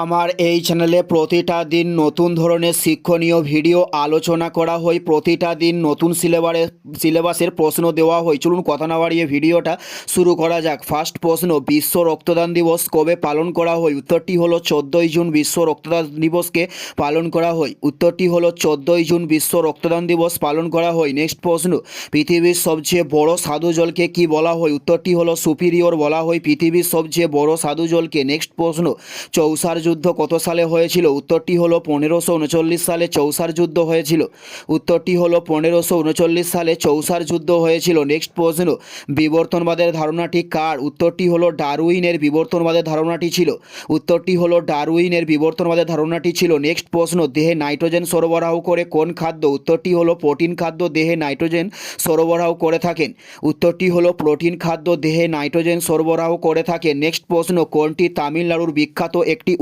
আমার এই চ্যানেলে প্রতিটা দিন নতুন ধরনের শিক্ষণীয় ভিডিও আলোচনা করা হয়। প্রতিটা দিন নতুন সিলেবারে সিলেবাসের প্রশ্ন দেওয়া হয়। চলুন কথা না বাড়িয়ে ভিডিওটা শুরু করা যাক। ফার্স্ট প্রশ্ন, বিশ্ব রক্তদান দিবস কবে পালন করা হয়? উত্তরটি হলো চোদ্দোই জুন বিশ্ব রক্তদান দিবসকে পালন করা হয়। উত্তরটি হলো চোদ্দোই জুন বিশ্ব রক্তদান দিবস পালন করা হয়। নেক্সট প্রশ্ন, পৃথিবীর সবচেয়ে বড় সাধু জলকে কি বলা হয়? উত্তরটি হলো সুপিরিয়র বলা হয়। পৃথিবীর সবচেয়ে বড় সাধু জলকে। নেক্সট প্রশ্ন চৌসার যুদ্ধ কত সালে হয়েছিল? উত্তরটি হলো পনেরোশো উনচল্লিশ সালে চৌসার যুদ্ধ হয়েছিল। উত্তরটি হলো পনেরোশো উনচল্লিশ সালে চৌসার যুদ্ধ হয়েছিল। নেক্সট প্রশ্ন, বিবর্তনবাদের ধারণাটি কার? উত্তরটি হলো ডারউইনের বিবর্তনবাদের ধারণাটি ছিল। উত্তরটি হলো ডারউইনের বিবর্তনবাদের ধারণাটি ছিল। নেক্সট প্রশ্ন, দেহে নাইট্রোজেন সরবরাহ করে কোন খাদ্য? উত্তরটি হলো প্রোটিন খাদ্য, দেহে নাইট্রোজেন সরবরাহ করে থাকেন। উত্তরটি হলো প্রোটিন খাদ্য, দেহে নাইট্রোজেন সরবরাহ করে থাকে নেক্সট প্রশ্ন, কোনটি তামিলনাড়ুর বিখ্যাত একটি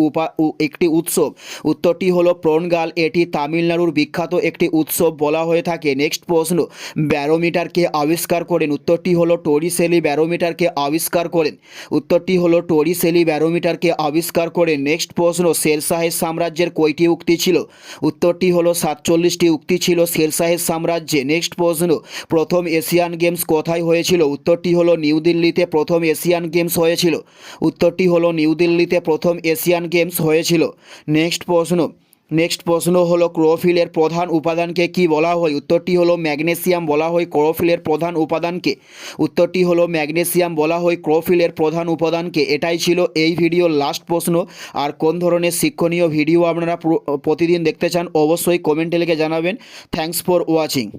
একটি উৎসব। উত্তরটি হলো প্রনগাল এটি তামিলনাড়ুর বিখ্যাত একটি উৎসব বলা হয়ে থাকে। নেক্সট প্রশ্ন। ব্যারোমিটারকে আবিষ্কার করেন। উত্তরটি হলো টরিসেলি ব্যারোমিটারকে আবিষ্কার করেন। উত্তরটি হলো টরিসেলি ব্যারোমিটারকে আবিষ্কার করেন। নেক্সট প্রশ্ন। শেরশাহের সাম্রাজ্যের কয়টি উক্তি ছিল? উত্তরটি হলো সাতচল্লিশটি উক্তি ছিল শেরশাহের সাম্রাজ্যে। নেক্সট প্রশ্ন। প্রথম এশিয়ান গেমস কোথায় হয়েছিল? উত্তরটি হলো নিউ দিল্লিতে প্রথম এশিয়ান গেমস হয়েছিল। উত্তরটি হলো নিউ দিল্লিতে প্রথম এশিয়ান গেমস হয়েছিল। নেক্সট প্রশ্ন। নেক্সট প্রশ্ন হলো, ক্লোরোফিলের প্রধান উপাদানকে কি বলা হয়? উত্তরটি হলো, ম্যাগনেসিয়াম বলা হয় ক্লোরোফিলের প্রধান উপাদানকে। উত্তরটি হলো, ম্যাগনেসিয়াম বলা হয় ক্লোরোফিলের প্রধান উপাদানকে। এটাই ছিল এই ভিডিওর লাস্ট প্রশ্ন। আর কোন ধরনের শিক্ষণীয় ভিডিও আপনারা পুরো- প্রতিদিন দেখতে চান, অবশ্যই কমেন্টে লিখে জানাবেন। Thanks for watching